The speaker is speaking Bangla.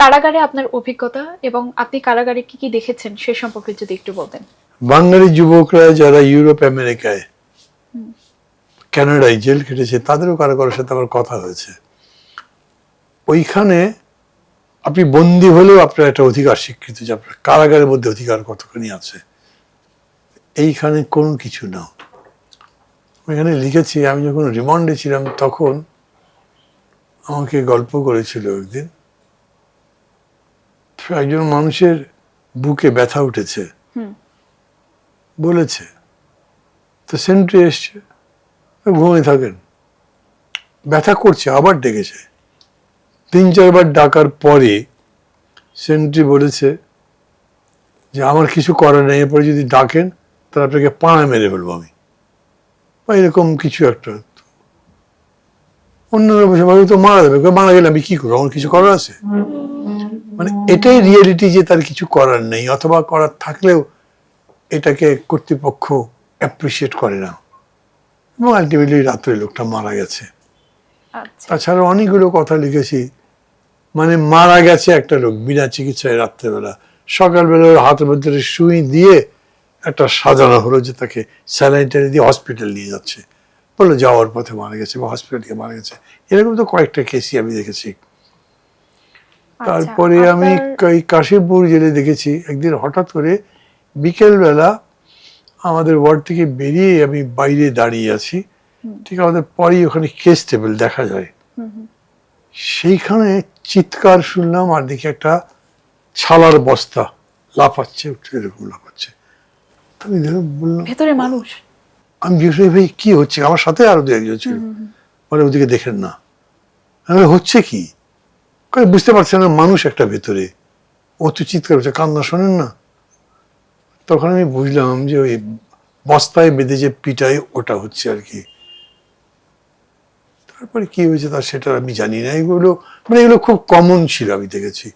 কারাগারে আপনার অভিজ্ঞতা এবং আপনি কারাগারে কি কি দেখেছেন সে সম্পর্কে যদি একটু বলতেন। বাঙালি যুবকরা যারা ইউরোপ, আমেরিকায়, কানাডায় জেল খেটেছে, তাদেরও কারও কারোর সাথে আমার কথা হয়েছে। ওইখানে আপনি বন্দি হলেও আপনার একটা অধিকার স্বীকৃত যে আপনার কারাগারের মধ্যে অধিকার কতখানি আছে। এইখানে কোনো কিছু না। এখানে লিখেছি আমি যখন রিমান্ডে ছিলাম তখন আমাকে গল্প করেছিল একদিন। একজন মানুষের বুকে ব্যথা উঠেছে। বলেছে তো সেন্ট্রি এসছে ঘুমিয়ে থাকেন। ব্যথা করছে আবার ডেকেছে। তিন চারবার ডাকার পরে সেন্ট্রি বলেছে যে আমার কিছু করার নেই এরপরে যদি ডাকেন তাহলে আপনাকে পাড়া মেরে ফেলব আমি। বা এরকম কিছু একটা। অন্যরা বসে ভাবে তো মারা দেবে কই, মারা গেলে আমি কি করব? আমার কিছু করার আছে? মানে এটাই রিয়েলিটি যে তার কিছু করার নেই অথবা করার থাকলেও এটাকে কর্তৃপক্ষ অ্যাপ্রিসিয়েট করে না। এবং আলটিমেটলি রাত্রে লোকটা মারা গেছে। আচ্ছা। তাছাড়া অনেকগুলো কথা লিখেছি। মানে মারা গেছে একটা লোক বিনা চিকিৎসায় রাত্রেবেলা। সকালবেলা হাতের মধ্যে সুই দিয়ে একটা সাজানো হলো যে তাকে স্যালাইটারি দিয়ে হসপিটাল নিয়ে যাচ্ছে। বলল যাওয়ার পথে মারা গেছে বা হসপিটাল থেকে মারা গেছে। এরকম তো কয়েকটা কেসই আমি দেখেছি। তারপরে আচ্ছা, আমি আপনার- এই কাশীপুর জেলে দেখেছি। একদিন হঠাৎ করে বিকেলবেলা আমাদের ওয়ার্ড থেকে বেরিয়ে আমি বাইরে দাঁড়িয়ে আছি। ঠিক আমাদের পরেই ওখানে কেস টেবিল দেখা যায়। সেইখানে চিৎকার শুনলাম আর দেখি একটা ছালার বস্তা লাফাচ্ছে উঠে এরকম লাফাচ্ছে। আমি বললাম ভেতরে মানুষ। আমি জিজ্ঞেস ভাই কি হচ্ছে? আমার সাথে আরও দু একজন ছিল বলে ওদিকে দেখেন না। হচ্ছে কি? বুঝতে পারছে না মানুষ একটা ভেতরে। ও তো চিৎকার হচ্ছে কান্না শোনেন না। তখন আমি বুঝলাম যে ওই বস্তায় বেঁধে যে পিটাই ওটা হচ্ছে আর কি। তারপরে কি হয়েছে তার সেটা আমি জানি না। এগুলো মানে এগুলো খুব কমন ছিল আমি দেখেছি।